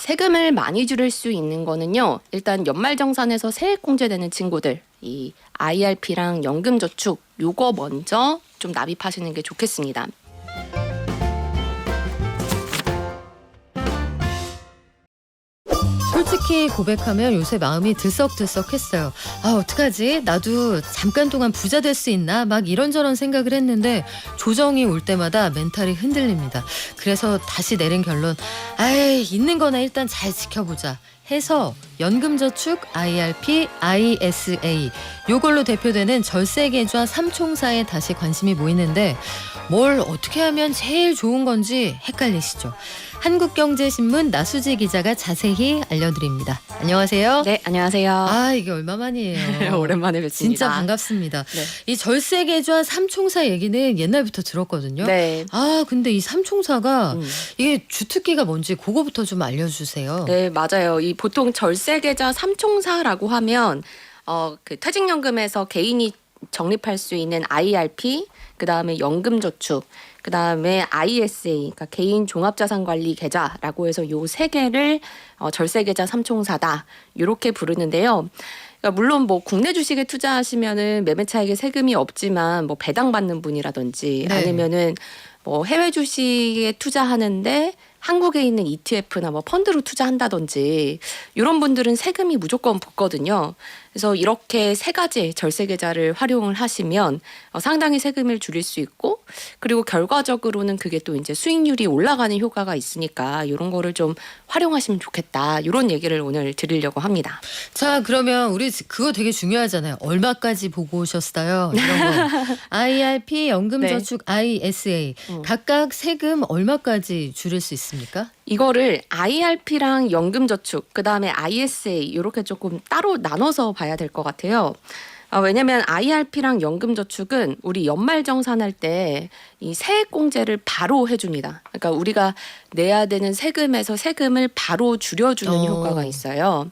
세금을 많이 줄일 수 있는 거는요. 일단 연말정산에서 세액 공제되는 친구들, 이 IRP랑 연금저축 요거 먼저 좀 납입하시는 게 좋겠습니다. 솔직히 고백하면 요새 마음이 들썩들썩했어요. 아 어떡하지? 나도 잠깐 동안 부자 될 수 있나? 막 이런저런 생각을 했는데 조정이 올 때마다 멘탈이 흔들립니다. 그래서 다시 내린 결론, 아이 있는 거나 일단 잘 지켜보자. 해서 연금저축, IRP, ISA 요걸로 대표되는 절세 계좌 삼총사에 다시 관심이 모이는데 뭘 어떻게 하면 제일 좋은 건지 헷갈리시죠? 한국경제신문 나수지 기자가 자세히 알려드립니다. 안녕하세요. 네, 안녕하세요. 아 이게 얼마만이에요? 오랜만에 뵙습니다. 진짜 반갑습니다. 네. 이 절세 계좌 삼총사 얘기는 옛날부터 들었거든요. 네. 아 근데 이 삼총사가 음. 이게 주특기가 뭔지 그거부터 좀 알려주세요. 네, 맞아요. 이 보통 절세 계좌 삼총사라고 하면 어 그 퇴직연금에서 개인이 적립할 수 있는 IRP, 그 다음에 연금저축, 그 다음에 ISA, 그러니까 개인 종합자산관리 계좌라고 해서 요 세 개를 어 절세 계좌 삼총사다. 요렇게 부르는데요. 그러니까 물론 뭐 국내 주식에 투자하시면은 매매 차익에 세금이 없지만 뭐 배당 받는 분이라든지 네. 아니면은 뭐 해외 주식에 투자하는데 한국에 있는 ETF나 뭐 펀드로 투자한다든지 이런 분들은 세금이 무조건 붙거든요. 그래서 이렇게 세 가지 절세 계좌를 활용을 하시면 어, 상당히 세금을 줄일 수 있고 그리고 결과적으로는 그게 또 이제 수익률이 올라가는 효과가 있으니까 이런 거를 좀 활용하시면 좋겠다. 이런 얘기를 오늘 드리려고 합니다. 자 그러면 우리 그거 되게 중요하잖아요. 얼마까지 보고 오셨어요? 이런 거. IRP, 연금저축, ISA 음. 각각 세금 얼마까지 줄일 수 있습니까? 이거를 IRP랑 연금저축, 그 다음에 ISA 이렇게 조금 따로 나눠서 봐야 될 것 같아요. 아, 왜냐면 IRP랑 연금저축은 우리 연말정산할 때 이 세액공제를 바로 해줍니다. 그러니까 우리가 내야 되는 세금에서 세금을 바로 줄여주는 어. 효과가 있어요.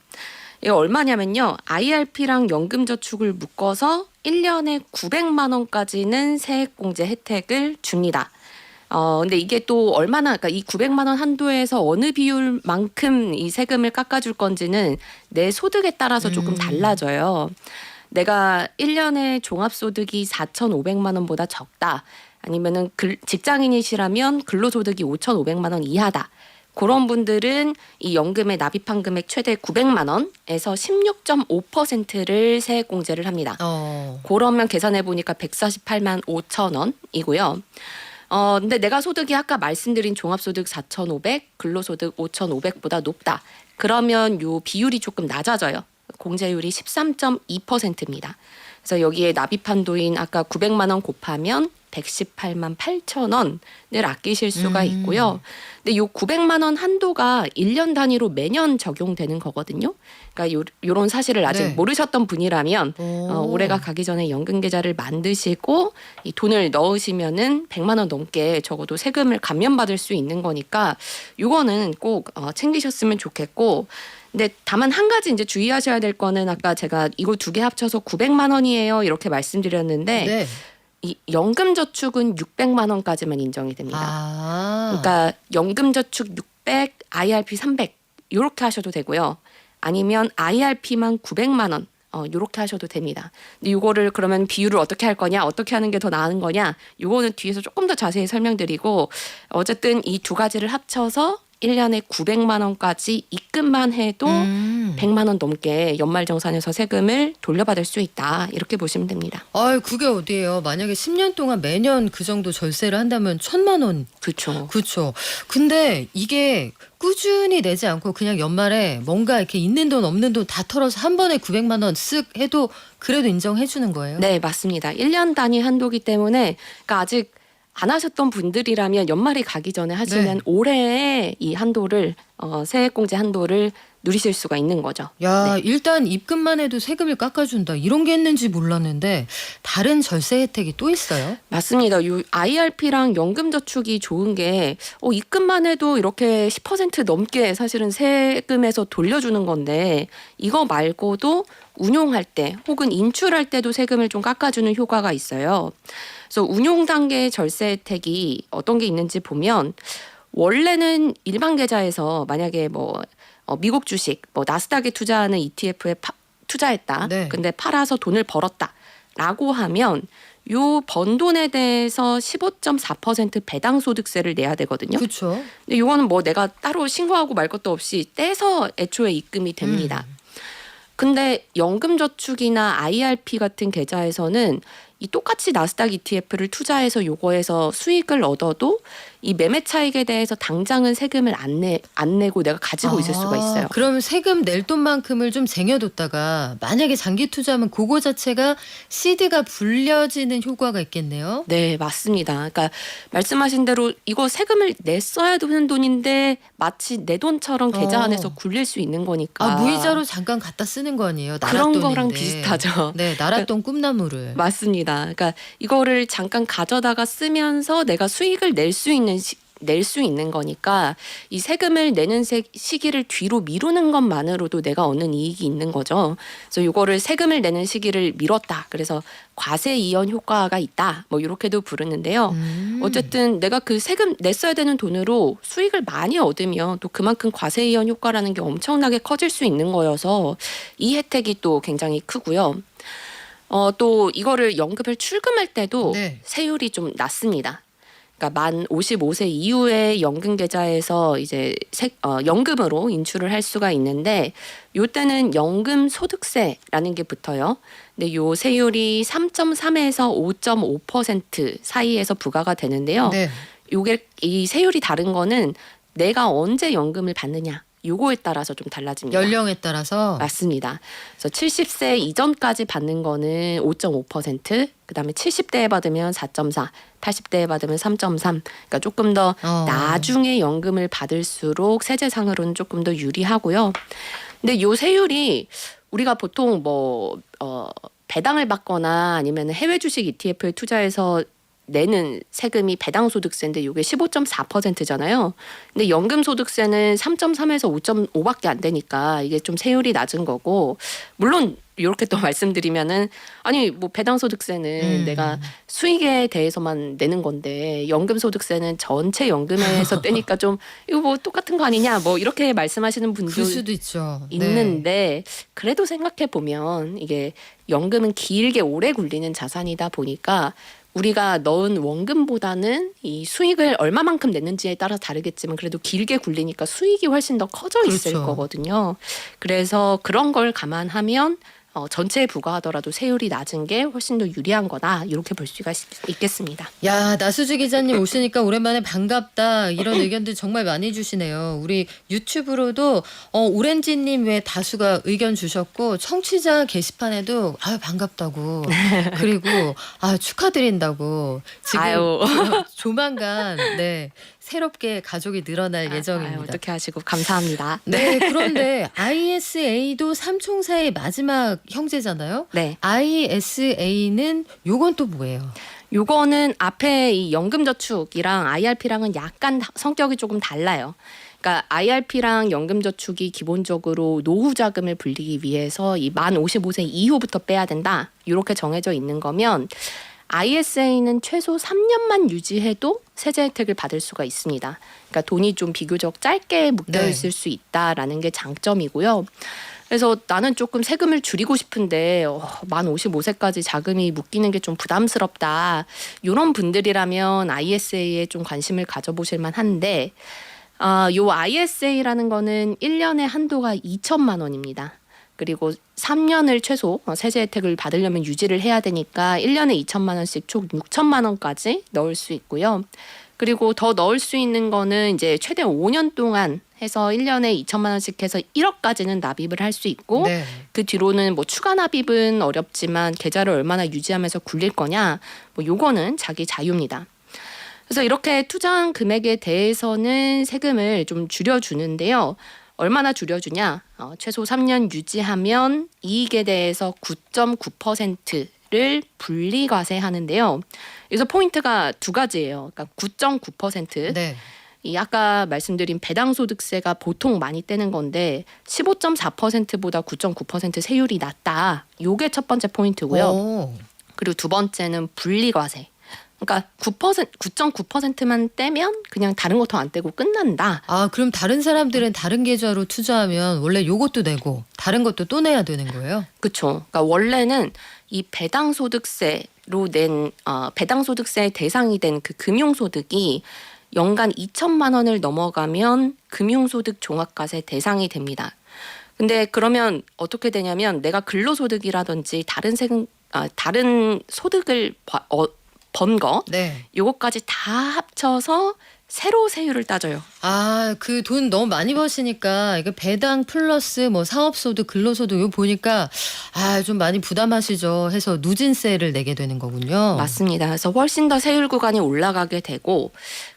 이거 얼마냐면요. IRP랑 연금저축을 묶어서 1년에 900만 원까지는 세액공제 혜택을 줍니다. 어, 근데 이게 또 얼마나, 그러니까 이 900만 원 한도에서 어느 비율만큼 이 세금을 깎아줄 건지는 내 소득에 따라서 조금 음. 달라져요. 내가 1년에 종합소득이 4,500만 원보다 적다. 아니면은 글, 직장인이시라면 근로소득이 5,500만 원 이하다. 그런 분들은 이 연금에 납입한 금액 최대 900만 원에서 16.5%를 세액 공제를 합니다. 어. 그러면 계산해 보니까 148만 5천 원이고요. 어, 근데 내가 소득이 아까 말씀드린 종합소득 4,500, 근로소득 5,500보다 높다. 그러면 요 비율이 조금 낮아져요. 공제율이 13.2%입니다. 그래서 여기에 납입 한도인 아까 900만 원 곱하면 118만 8천 원을 아끼실 수가 음. 있고요. 근데 요 900만 원 한도가 1년 단위로 매년 적용되는 거거든요. 그러니까 요, 요런 사실을 아직 네. 모르셨던 분이라면 오. 어, 올해가 가기 전에 연금 계좌를 만드시고 이 돈을 넣으시면은 100만 원 넘게 적어도 세금을 감면받을 수 있는 거니까 요거는 꼭 어, 챙기셨으면 좋겠고 근데 다만 한 가지 이제 주의하셔야 될 거는 아까 제가 이거 두 개 합쳐서 900만 원이에요 이렇게 말씀드렸는데 네. 이 연금 저축은 600만 원까지만 인정이 됩니다. 아. 그러니까 연금 저축 600, IRP 300 요렇게 하셔도 되고요. 아니면 IRP만 900만 원 어, 요렇게 하셔도 됩니다. 근데 요거를 그러면 비율을 어떻게 할 거냐, 어떻게 하는 게 더 나은 거냐, 요거는 뒤에서 조금 더 자세히 설명드리고 어쨌든 이 두 가지를 합쳐서 1년에 900만 원까지 입금만 해도 음. 100만 원 넘게 연말정산에서 세금을 돌려받을 수 있다. 이렇게 보시면 됩니다. 아유 그게 어디예요? 만약에 10년 동안 매년 그 정도 절세를 한다면 천만 원 그렇죠. 그렇죠. 근데 이게 꾸준히 내지 않고 그냥 연말에 뭔가 이렇게 있는 돈 없는 돈 다 털어서 한 번에 900만 원 쓱 해도 그래도 인정해 주는 거예요. 네, 맞습니다. 1년 단위 한도기 때문에 그러니까 아직 안 하셨던 분들이라면 연말이 가기 전에 하시면 네. 올해의 이 한도를 어, 세액공제 한도를 누리실 수가 있는 거죠. 야, 네. 일단 입금만 해도 세금을 깎아준다. 이런 게 있는지 몰랐는데 다른 절세 혜택이 또 있어요? 맞습니다. 요 IRP랑 연금저축이 좋은 게 어, 입금만 해도 이렇게 10% 넘게 사실은 세금에서 돌려주는 건데 이거 말고도 운용할 때 혹은 인출할 때도 세금을 좀 깎아주는 효과가 있어요. 그래서 운용 단계의 절세 혜택이 어떤 게 있는지 보면 원래는 일반 계좌에서 만약에 뭐 어, 미국 주식, 뭐 나스닥에 투자하는 ETF에 파, 투자했다. 네. 근데 팔아서 돈을 벌었다라고 하면 요 번 돈에 대해서 15.4% 배당 소득세를 내야 되거든요. 그렇죠. 근데 이거는 뭐 내가 따로 신고하고 말 것도 없이 떼서 애초에 입금이 됩니다. 음. 근데 연금저축이나 IRP 같은 계좌에서는 이 똑같이 나스닥 ETF를 투자해서 요거에서 수익을 얻어도 이 매매 차익에 대해서 당장은 세금을 안 내 안 내고 내가 가지고 있을 수가 있어요. 아, 그럼 세금 낼 돈만큼을 좀 쟁여뒀다가 만약에 장기 투자하면 그거 자체가 시드가 불려지는 효과가 있겠네요. 네, 맞습니다. 그러니까 말씀하신 대로 이거 세금을 냈어야 되는 돈인데 마치 내 돈처럼 계좌 어. 안에서 굴릴 수 있는 거니까. 아 무이자로 잠깐 갖다 쓰는 거 아니에요? 그런. 거랑 비슷하죠. 네, 나랏돈 꿈나무를. 맞습니다. 그러니까 이거를 잠깐 가져다가 쓰면서 내가 수익을 낼 수 있는 시, 낼수 있는 거니까 이 세금을 내는 세, 시기를 뒤로 미루는 것만으로도 내가 얻는 이익이 있는 거죠. 그래서 이거를 세금을 내는 시기를 미뤘다. 그래서 과세 이연 효과가 있다. 뭐 이렇게도 부르는데요. 음. 어쨌든 내가 그 세금 냈어야 되는 돈으로 수익을 많이 얻으면 또 그만큼 과세 이연 효과라는 게 엄청나게 커질 수 있는 거여서 이 혜택이 또 굉장히 크고요. 어, 또 이거를 연금을 출금할 때도 네. 세율이 좀 낮습니다. 그러니까 만 55세 이후에 연금 계좌에서 이제 세, 어, 연금으로 인출을 할 수가 있는데 요때는 연금 소득세라는 게 붙어요. 근데 요 세율이 3.3에서 5.5% 사이에서 부과가 되는데요. 네. 요게 이 세율이 다른 거는 내가 언제 연금을 받느냐 요거에 따라서 좀 달라집니다. 연령에 따라서 맞습니다. 그래서 70세 이전까지 받는 거는 5.5%, 그다음에 70대에 받으면 4.4, 80대에 받으면 3.3. 그러니까 조금 더 어. 나중에 연금을 받을수록 세제상으로는 조금 더 유리하고요. 근데 요 세율이 우리가 보통 뭐 어, 배당을 받거나 아니면 해외 주식 ETF에 투자해서 내는 세금이 배당 소득세인데 이게 15.4%잖아요. 근데 연금 소득세는 3.3에서 5.5밖에 안 되니까 이게 좀 세율이 낮은 거고 물론 이렇게 또 말씀드리면은 아니 뭐 배당 소득세는 음. 내가 수익에 대해서만 내는 건데 연금 소득세는 전체 연금에서 떼니까 좀 이거 뭐 똑같은 거 아니냐 뭐 이렇게 말씀하시는 분들 수도 있죠. 네. 있는데 그래도 생각해 보면 이게 연금은 길게 오래 굴리는 자산이다 보니까 우리가 넣은 원금보다는 이 수익을 얼마만큼 냈는지에 따라 다르겠지만 그래도 길게 굴리니까 수익이 훨씬 더 커져 있을 그렇죠. 거거든요. 그래서 그런 걸 감안하면 어, 전체에 부과하더라도 세율이 낮은 게 훨씬 더 유리한 거다 이렇게 볼 수가 있- 있겠습니다. 야 나수지 기자님 오시니까 오랜만에 반갑다 이런 의견들 정말 많이 주시네요. 우리 유튜브로도 어, 오렌지님 외 다수가 의견 주셨고 청취자 게시판에도 아 반갑다고 그리고 아 축하드린다고 지금 아유. 조만간 네 새롭게 가족이 늘어날 아유, 예정입니다. 어떻게 하시고 감사합니다. 네 그런데 ISA도 삼총사의 마지막 형제잖아요. 네. ISA는 요건 또 뭐예요? 요거는 앞에 이 연금저축이랑 IRP랑은 약간 성격이 조금 달라요. 그러니까 IRP랑 연금저축이 기본적으로 노후 자금을 불리기 위해서 이 만 55세 이후부터 빼야 된다. 이렇게 정해져 있는 거면 ISA는 최소 3년만 유지해도 세제 혜택을 받을 수가 있습니다. 그러니까 돈이 좀 비교적 짧게 묶여 네. 있을 수 있다라는 게 장점이고요. 그래서 나는 조금 세금을 줄이고 싶은데 어, 만 55세까지 자금이 묶이는 게 좀 부담스럽다. 이런 분들이라면 ISA에 좀 관심을 가져보실 만한데 아, 요 ISA라는 거는 1년에 한도가 2천만 원입니다. 그리고 3년을 최소 어, 세제 혜택을 받으려면 유지를 해야 되니까 1년에 2천만 원씩 총 6천만 원까지 넣을 수 있고요. 그리고 더 넣을 수 있는 거는 이제 최대 5년 동안 해서 1년에 2천만 원씩 해서 1억까지는 납입을 할 수 있고 네. 그 뒤로는 뭐 추가 납입은 어렵지만 계좌를 얼마나 유지하면서 굴릴 거냐 뭐 요거는 자기 자유입니다. 그래서 이렇게 투자한 금액에 대해서는 세금을 좀 줄여주는데요. 얼마나 줄여주냐? 어, 최소 3년 유지하면 이익에 대해서 9.9%를 분리과세하는데요. 여기서 포인트가 두 가지예요. 그러니까 9.9%. 네. 이 아까 말씀드린 배당 소득세가 보통 많이 떼는 건데 15.4%보다 9.9% 세율이 낮다. 요게 첫 번째 포인트고요. 오. 그리고 두 번째는 분리과세. 그러니까 9% 9.9%만 떼면 그냥 다른 거 더 안 떼고 끝난다. 아, 그럼 다른 사람들은 다른 계좌로 투자하면 원래 요것도 내고 다른 것도 또 내야 되는 거예요? 그렇죠. 그러니까 원래는 이 배당 소득세로 낸 어, 배당 소득세 대상이 된 그 금융 소득이 연간 2천만 원을 넘어가면 금융 소득 종합과세 대상이 됩니다. 근데 그러면 어떻게 되냐면 내가 근로소득이라든지 다른 세금 아, 다른 소득을 어, 번거 네. 요거까지 다 합쳐서 세로 세율을 따져요. 아, 그 돈 너무 많이 버시니까 이거 배당 플러스 뭐 사업소득, 근로소득 이거 보니까 아, 좀 많이 부담하시죠 해서 누진세를 내게 되는 거군요. 맞습니다. 그래서 훨씬 더 세율 구간이 올라가게 되고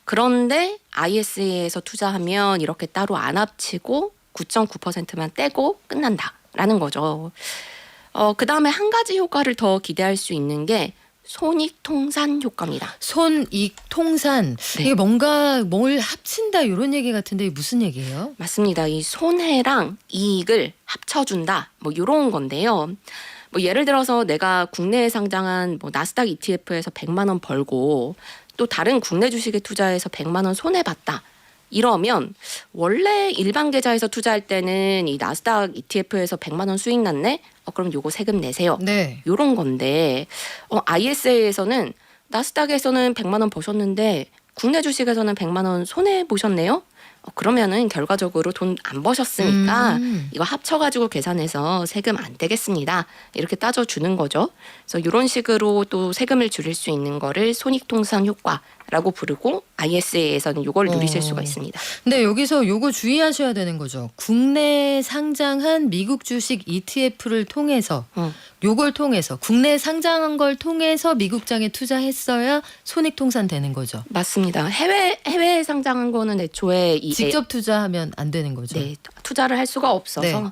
그런데 ISA에서 투자하면 이렇게 따로 안 합치고 9.9%만 떼고 끝난다라는 거죠. 어, 그 다음에 한 가지 효과를 더 기대할 수 있는 게 손익통산 효과입니다. 손익 통산 네. 이게 뭔가 뭘 합친다 이런 얘기 같은데 이게 무슨 얘기예요? 맞습니다. 이 손해랑 이익을 합쳐준다. 뭐 이런 건데요. 뭐 예를 들어서 내가 국내에 상장한 뭐 나스닥 ETF에서 100만 원 벌고 또 다른 국내 주식에 투자해서 100만 원 손해 봤다. 이러면 원래 일반 계좌에서 투자할 때는 이 나스닥 ETF에서 100만 원 수익 났네. 어, 그럼 요거 세금 내세요. 네. 요런 건데 어, ISA에서는 나스닥에서는 100만 원 버셨는데 국내 주식에서는 100만 원 손해 보셨네요. 어, 그러면은 결과적으로 돈 안 버셨으니까 음. 이거 합쳐가지고 계산해서 세금 안 떼겠습니다. 이렇게 따져주는 거죠. 그래서 이런 식으로 또 세금을 줄일 수 있는 거를 손익통상 효과 라고 부르고 ISA에서는 이걸 누리실 어. 수가 있습니다. 근데 여기서 요거 주의하셔야 되는 거죠. 국내에 상장한 미국 주식 ETF를 통해서 어. 요걸 통해서 국내에 상장한 걸 통해서 미국장에 투자했어야 손익 통산 되는 거죠. 맞습니다. 해외 해외에 상장한 거는 애초에 이 직접 투자하면 안 되는 거죠. 네, 투자를 할 수가 없어서 네.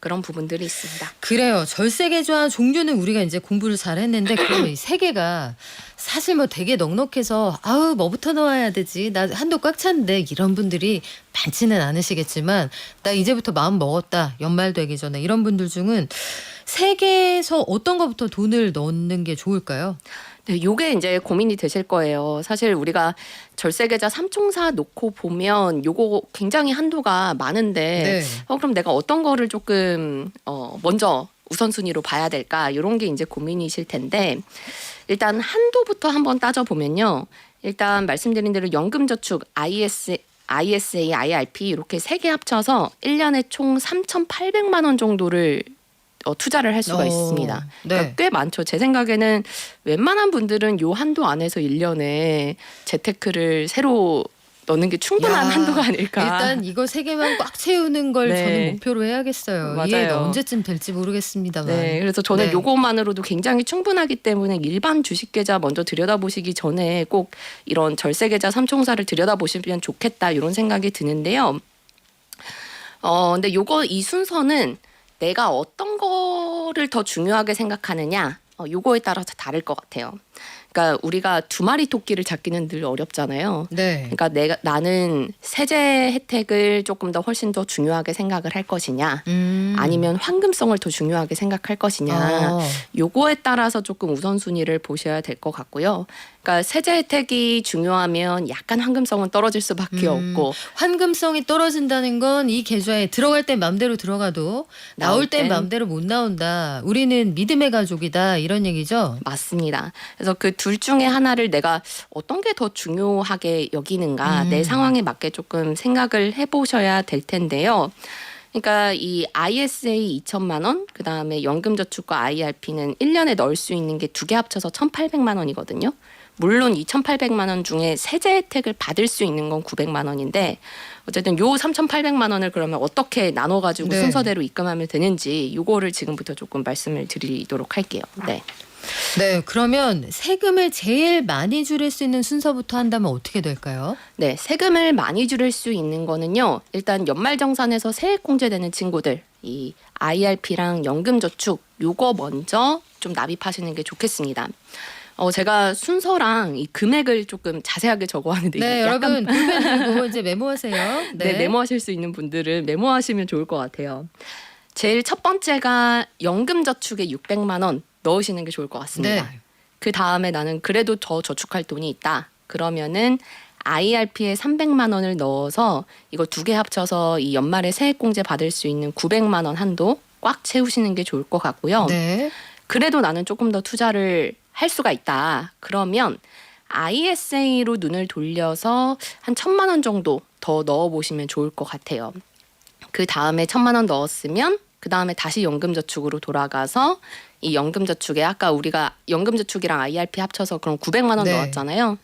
그런 부분들이 있습니다. 그래요. 절세 계좌 종류는 우리가 이제 공부를 잘 했는데 그러면 이세 개가 사실 뭐 되게 넉넉해서 아우 뭐부터 넣어야 되지? 나 한도 꽉 찼는데 이런 분들이 많지는 않으시겠지만 나 이제부터 마음 먹었다. 연말 되기 전에 이런 분들 중은 세 개에서 어떤 거부터 돈을 넣는 게 좋을까요? 네, 요게 이제 고민이 되실 거예요. 사실 우리가 절세 계좌 삼총사 놓고 보면 요거 굉장히 한도가 많은데 네. 어 그럼 내가 어떤 거를 조금 어 먼저 우선순위로 봐야 될까? 이런 게 이제 고민이실 텐데 일단 한도부터 한번 따져 보면요. 일단 말씀드린 대로 연금저축 IS ISA, IRP 이렇게 세 개 합쳐서 1년에 총 3,800만 원 정도를 어, 투자를 할 수가 어, 있습니다. 네. 그러니까 꽤 많죠. 제 생각에는 웬만한 분들은 요 한도 안에서 1년에 재테크를 새로 넣는 게 충분한 야, 한도가 아닐까. 일단 이거 세 개만 꽉 채우는 걸 네. 저는 목표로 해야겠어요. 이게 맞아요. 언제쯤 될지 모르겠습니다만. 네, 그래서 저는 네. 요것만으로도 굉장히 충분하기 때문에 일반 주식 계좌 먼저 들여다보시기 전에 꼭 이런 절세 계좌 삼총사를 들여다보시면 좋겠다 이런 생각이 드는데요. 어, 근데 요거 이 순서는 내가 어떤 거를 더 중요하게 생각하느냐, 어, 요거에 따라서 다를 것 같아요. 그러니까 우리가 두 마리 토끼를 잡기는 늘 어렵잖아요. 네. 그러니까 내가 나는 세제 혜택을 조금 더 훨씬 더 중요하게 생각을 할 것이냐, 음. 아니면 황금성을 더 중요하게 생각할 것이냐. 어. 요거에 따라서 조금 우선순위를 보셔야 될 것 같고요. 그러니까 세제 혜택이 중요하면 약간 황금성은 떨어질 수밖에 음. 없고 환금성이 떨어진다는 건 이 계좌에 들어갈 땐 마음대로 들어가도 나올 나올 땐땐 마음대로 못 나온다. 우리는 믿음의 가족이다. 이런 얘기죠. 맞습니다. 그래서 그 둘 중에 하나를 내가 어떤 게 더 중요하게 여기는가 음. 내 상황에 맞게 조금 생각을 해보셔야 될 텐데요. 그러니까 이 ISA 2천만 원, 그 다음에 연금저축과 IRP는 1년에 넣을 수 있는 게 두 개 합쳐서 1,800만 원이거든요. 물론 2,800만 원 중에 세제 혜택을 받을 수 있는 건 900만 원인데 어쨌든 요 3,800만 원을 그러면 어떻게 나눠 가지고 네. 순서대로 입금하면 되는지 요거를 지금부터 조금 말씀을 드리도록 할게요. 네. 네. 그러면 세금을 제일 많이 줄일 수 있는 순서부터 한다면 어떻게 될까요? 네, 세금을 많이 줄일 수 있는 거는요. 일단 연말정산에서 세액 공제되는 친구들, 이 IRP랑 연금저축 요거 먼저 좀 납입하시는 게 좋겠습니다. 어, 제가 순서랑 이 금액을 조금 자세하게 적어왔는데 네, 여러분 볼펜 들고 이제 메모하세요. 네, 메모하실 수 있는 분들은 메모하시면 좋을 것 같아요. 제일 첫 번째가 연금저축에 600만 원 넣으시는 게 좋을 것 같습니다. 네. 그 다음에 나는 그래도 더 저축할 돈이 있다. 그러면은 IRP에 300만 원을 넣어서 이거 두 개 합쳐서 이 연말에 세액공제 받을 수 있는 900만 원 한도 꽉 채우시는 게 좋을 것 같고요. 네. 그래도 나는 조금 더 투자를 할 수가 있다. 그러면 ISA로 눈을 돌려서 한 천만 원 정도 더 넣어 보시면 좋을 것 같아요. 그 다음에 천만 원 넣었으면 그 다음에 다시 연금저축으로 돌아가서 이 연금저축에 아까 우리가 연금저축이랑 IRP 합쳐서 그럼 900만 원 네. 넣었잖아요.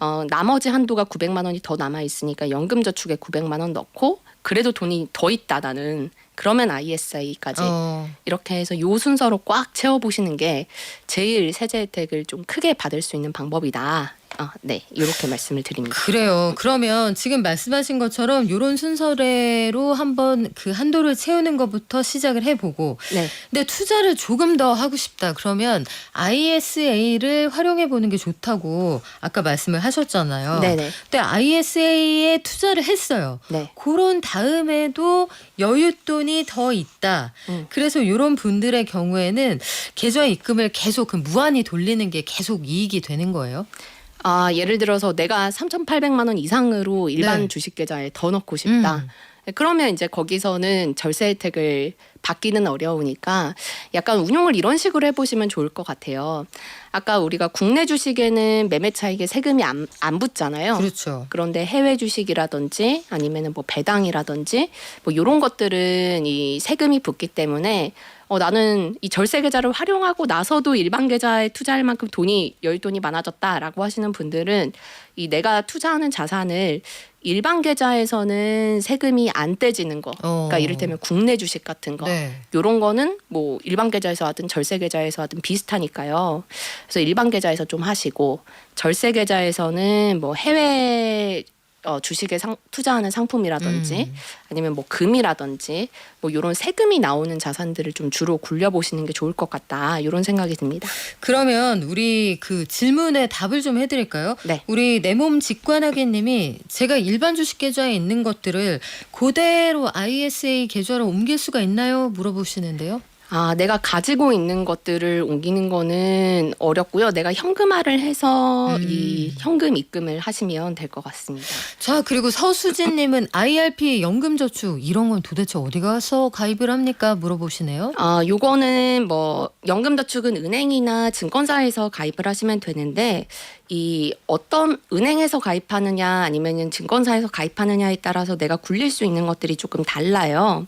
어, 나머지 한도가 900만 원이 더 남아 있으니까 연금저축에 900만 원 넣고 그래도 돈이 더 있다 나는 그러면 ISA까지 어. 이렇게 해서 요 순서로 꽉 채워 보시는 게 제일 세제 혜택을 좀 크게 받을 수 있는 방법이다. 어, 네, 이렇게 말씀을 드립니다. 그래요. 그러면 지금 말씀하신 것처럼 이런 순서대로 한번 그 한도를 채우는 것부터 시작을 해보고 네, 근데 투자를 조금 더 하고 싶다. 그러면 ISA를 활용해 보는 게 좋다고 아까 말씀을 하셨잖아요. 네, 네, 근데 ISA에 투자를 했어요. 네, 그런 다음에도 여윳돈이 더 있다. 음. 그래서 이런 분들의 경우에는 계좌 입금을 계속 그 무한히 돌리는 게 계속 이익이 되는 거예요. 아 예를 들어서 내가 3,800만 원 이상으로 일반 네. 주식 계좌에 더 넣고 싶다. 음. 그러면 이제 거기서는 절세 혜택을 받기는 어려우니까 약간 운용을 이런 식으로 해보시면 좋을 것 같아요. 아까 우리가 국내 주식에는 매매 차익에 세금이 안, 안 붙잖아요. 그렇죠. 그런데 해외 주식이라든지 아니면은 뭐 배당이라든지 뭐 이런 것들은 이 세금이 붙기 때문에 어 나는 이 절세 계좌를 활용하고 나서도 일반 계좌에 투자할 만큼 돈이 여윳돈이 많아졌다라고 하시는 분들은 이 내가 투자하는 자산을 일반 계좌에서는 세금이 안 떼지는 거. 어. 그러니까 이를테면 국내 주식 같은 거. 네. 요런 거는 뭐 일반 계좌에서 하든 절세 계좌에서 하든 비슷하니까요. 그래서 일반 계좌에서 좀 하시고 절세 계좌에서는 뭐 해외 어, 주식에 상, 투자하는 상품이라든지 음. 아니면 뭐 금이라든지 뭐 요런 세금이 나오는 자산들을 좀 주로 굴려 보시는 게 좋을 것 같다. 요런 생각이 듭니다. 그러면 우리 그 질문에 답을 좀 해드릴까요? 네. 우리 내 몸 직관하기님이 제가 일반 주식 계좌에 있는 것들을 그대로 ISA 계좌로 옮길 수가 있나요? 물어보시는데요. 아, 내가 가지고 있는 것들을 옮기는 거는 어렵고요. 내가 현금화를 해서 음. 이 현금 입금을 하시면 될 것 같습니다. 자 그리고 서수진님은 IRP 연금저축 이런 건 도대체 어디 가서 가입을 합니까? 물어보시네요. 아, 요거는 뭐 연금저축은 은행이나 증권사에서 가입을 하시면 되는데 이 어떤 은행에서 가입하느냐 아니면은 증권사에서 가입하느냐에 따라서 내가 굴릴 수 있는 것들이 조금 달라요.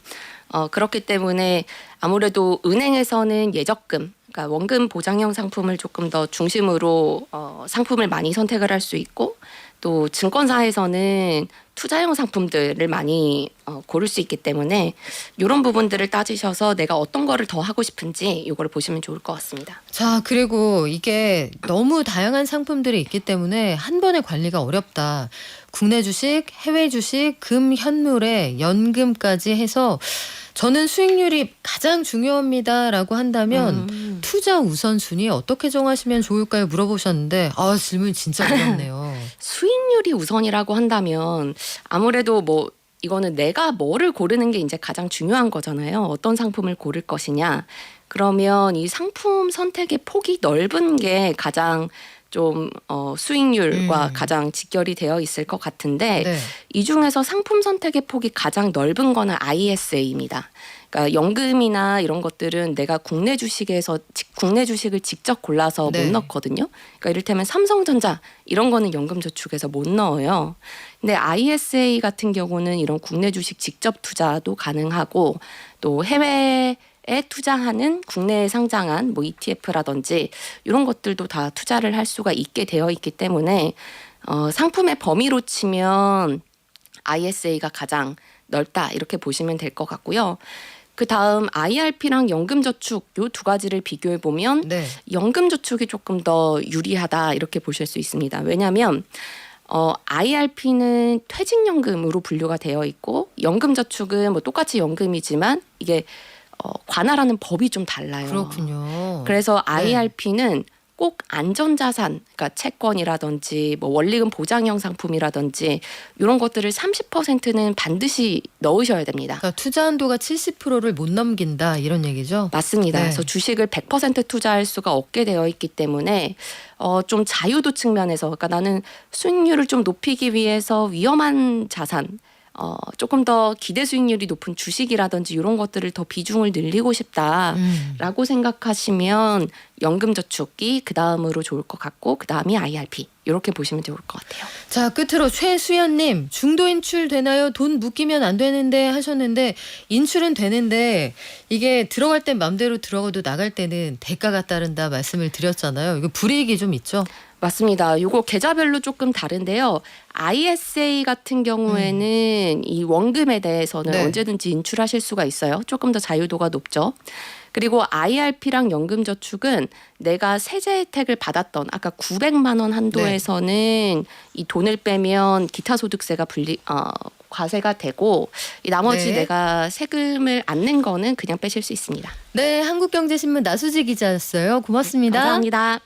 어, 그렇기 때문에 아무래도 은행에서는 예적금, 그러니까 원금 보장형 상품을 조금 더 중심으로 어, 상품을 많이 선택을 할 수 있고 또 증권사에서는 투자형 상품들을 많이 어, 고를 수 있기 때문에 이런 부분들을 따지셔서 내가 어떤 거를 더 하고 싶은지 이거를 보시면 좋을 것 같습니다. 자 그리고 이게 너무 다양한 상품들이 있기 때문에 한 번에 관리가 어렵다. 국내 주식, 해외 주식, 금, 현물에 연금까지 해서 저는 수익률이 가장 중요합니다라고 한다면 음. 투자 우선순위 어떻게 정하시면 좋을까요? 물어보셨는데 아 질문 진짜 어렵네요. 수익률이 우선이라고 한다면 아무래도 뭐 이거는 내가 뭐를 고르는 게 이제 가장 중요한 거잖아요. 어떤 상품을 고를 것이냐. 그러면 이 상품 선택의 폭이 넓은 게 가장 좀 어, 수익률과 음. 가장 직결이 되어 있을 것 같은데 네. 이 중에서 상품 선택의 폭이 가장 넓은 거는 ISA입니다. 그러니까 연금이나 이런 것들은 내가 국내 주식에서 직- 국내 주식을 직접 골라서 네. 못 넣거든요. 그러니까 이를테면 삼성전자 이런 거는 연금저축에서 못 넣어요. 근데 ISA 같은 경우는 이런 국내 주식 직접 투자도 가능하고 또 해외 에 투자하는 국내에 상장한 뭐 ETF라든지 이런 것들도 다 투자를 할 수가 있게 되어 있기 때문에 어, 상품의 범위로 치면 ISA가 가장 넓다 이렇게 보시면 될 것 같고요. 그 다음 IRP랑 연금저축 요 두 가지를 비교해 보면 네. 연금저축이 조금 더 유리하다 이렇게 보실 수 있습니다. 왜냐하면 어, IRP는 퇴직연금으로 분류가 되어 있고 연금저축은 뭐 똑같이 연금이지만 이게 어, 관할하는 법이 좀 달라요. 그렇군요. 그래서 IRP는 꼭 안전자산, 그러니까 채권이라든지 뭐 원리금 보장형 상품이라든지 이런 것들을 30%는 반드시 넣으셔야 됩니다. 그러니까 투자 한도가 70%를 못 넘긴다 이런 얘기죠. 맞습니다. 네. 그래서 주식을 100% 투자할 수가 없게 되어 있기 때문에 어, 좀 자유도 측면에서 그러니까 나는 수익률을 좀 높이기 위해서 위험한 자산 어, 조금 더 기대 수익률이 높은 주식이라든지 이런 것들을 더 비중을 늘리고 싶다. 음. 라고 생각하시면 연금저축이 그 다음으로 좋을 것 같고 그 다음이 IRP 이렇게 보시면 좋을 것 같아요. 자 끝으로 최수연님 중도 인출 되나요? 돈 묶이면 안 되는데 하셨는데 인출은 되는데 이게 들어갈 땐 맘대로 들어가도 나갈 때는 대가가 따른다 말씀을 드렸잖아요. 이거 불이익이 좀 있죠. 맞습니다. 요거 계좌별로 조금 다른데요. ISA 같은 경우에는 이 원금에 대해서는 네. 언제든지 인출하실 수가 있어요. 조금 더 자유도가 높죠. 그리고 IRP랑 연금저축은 내가 세제 혜택을 받았던 아까 900만 원 한도에서는 이 돈을 빼면 기타 소득세가 분리 어, 과세가 되고 이 나머지 네. 내가 세금을 안 낸 거는 그냥 빼실 수 있습니다. 네, 한국경제신문 나수지 기자였어요. 고맙습니다. 감사합니다.